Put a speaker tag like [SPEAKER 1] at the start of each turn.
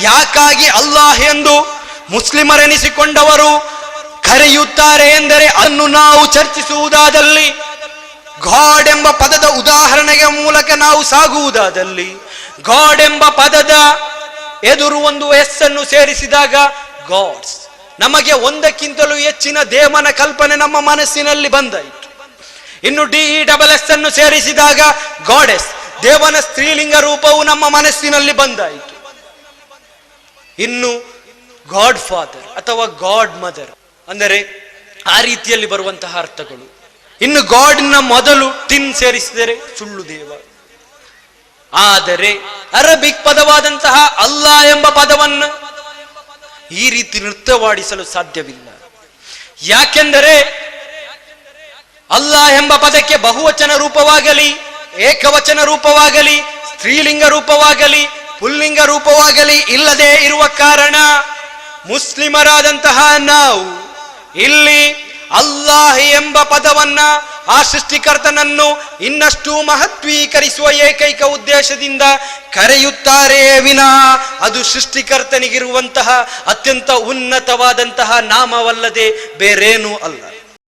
[SPEAKER 1] ಯಾಕಾಗಿ ಅಲ್ಲಾಹ್ ಎಂದು ಮುಸ್ಲಿಮರೆನಿಸಿಕೊಂಡವರು ಕರೆಯುತ್ತಾರೆ ಎಂದರೆ ಅನ್ನು ನಾವು ಚರ್ಚಿಸುವುದಾದಲ್ಲಿ? ಗಾಡ್ ಎಂಬ ಪದದ ಉದಾಹರಣೆಯ ಮೂಲಕ ನಾವು ಸಾಗುವುದಾದಲ್ಲಿ? ಗಾಡ್ ಎಂಬ ಪದದ ಎದುರು ಒಂದು ಎಸ್ ಅನ್ನು ಸೇರಿಸಿದಾಗ, ಗಾಡ್ಸ್, ನಮಗೆ ಒಂದಕ್ಕಿಂತಲೂ ಹೆಚ್ಚಿನ ದೇವನ ಕಲ್ಪನೆ ನಮ್ಮ ಮನಸ್ಸಿನಲ್ಲಿ ಬಂದಾಯಿತು. ಇನ್ನು ಡಿ ಇ ಡಬಲ್ ಎಸ್ ಅನ್ನು ಸೇರಿಸಿದಾಗ, ಗಾಡೆಸ್, ದೇವನ ಸ್ತ್ರೀಲಿಂಗ ರೂಪವು ನಮ್ಮ ಮನಸ್ಸಿನಲ್ಲಿ ಬಂದಾಯಿತು. ಇನ್ನು ಗಾಡ್ ಫಾದರ್ ಅಥವಾ ಗಾಡ್ ಮದರ್ ಅಂದರೆ ಆ ರೀತಿಯಲ್ಲಿ ಬರುವಂತಹ ಅರ್ಥಗಳು. ಇನ್ನು ಗಾಡ್ನ ಮೊದಲು ತಿನ್ ಸೇರಿಸಿದರೆ ಸುಳ್ಳು ದೇವ. ಆದರೆ ಅರಬಿಕ್ ಪದವಾದಂತಹ ಅಲ್ಲಾ ಎಂಬ ಪದವನ್ನು ಈ ರೀತಿ ನೃತ್ಯವಾಡಿಸಲು ಸಾಧ್ಯವಿಲ್ಲ. ಯಾಕೆಂದರೆ ಅಲ್ಲಾ ಎಂಬ ಪದಕ್ಕೆ ಬಹುವಚನ ರೂಪವಾಗಲಿ, ಏಕವಚನ ರೂಪವಾಗಲಿ, ಸ್ತ್ರೀಲಿಂಗ ರೂಪವಾಗಲಿ ಪುಲ್ಲಿಂಗ ರೂಪವಾಗಲಿ ಇಲ್ಲದೆ ಇರುವ ಕಾರಣ ಮುಸ್ಲಿಮರಾದಂತಹ ನಾವು ಇಲ್ಲಿ ಅಲ್ಲಾಹ್ ಎಂಬ ಪದವನ್ನ ಆ ಸೃಷ್ಟಿಕರ್ತನನ್ನು ಇನ್ನಷ್ಟು ಮಹತ್ವೀಕರಿಸುವ ಏಕೈಕ ಉದ್ದೇಶದಿಂದ ಕರೆಯುತ್ತಾರೆ ವಿನಾ ಅದು ಸೃಷ್ಟಿಕರ್ತನಿಗಿರುವಂತಹ ಅತ್ಯಂತ ಉನ್ನತವಾದಂತಹ ನಾಮವಲ್ಲದೆ ಬೇರೇನೂ ಅಲ್ಲ.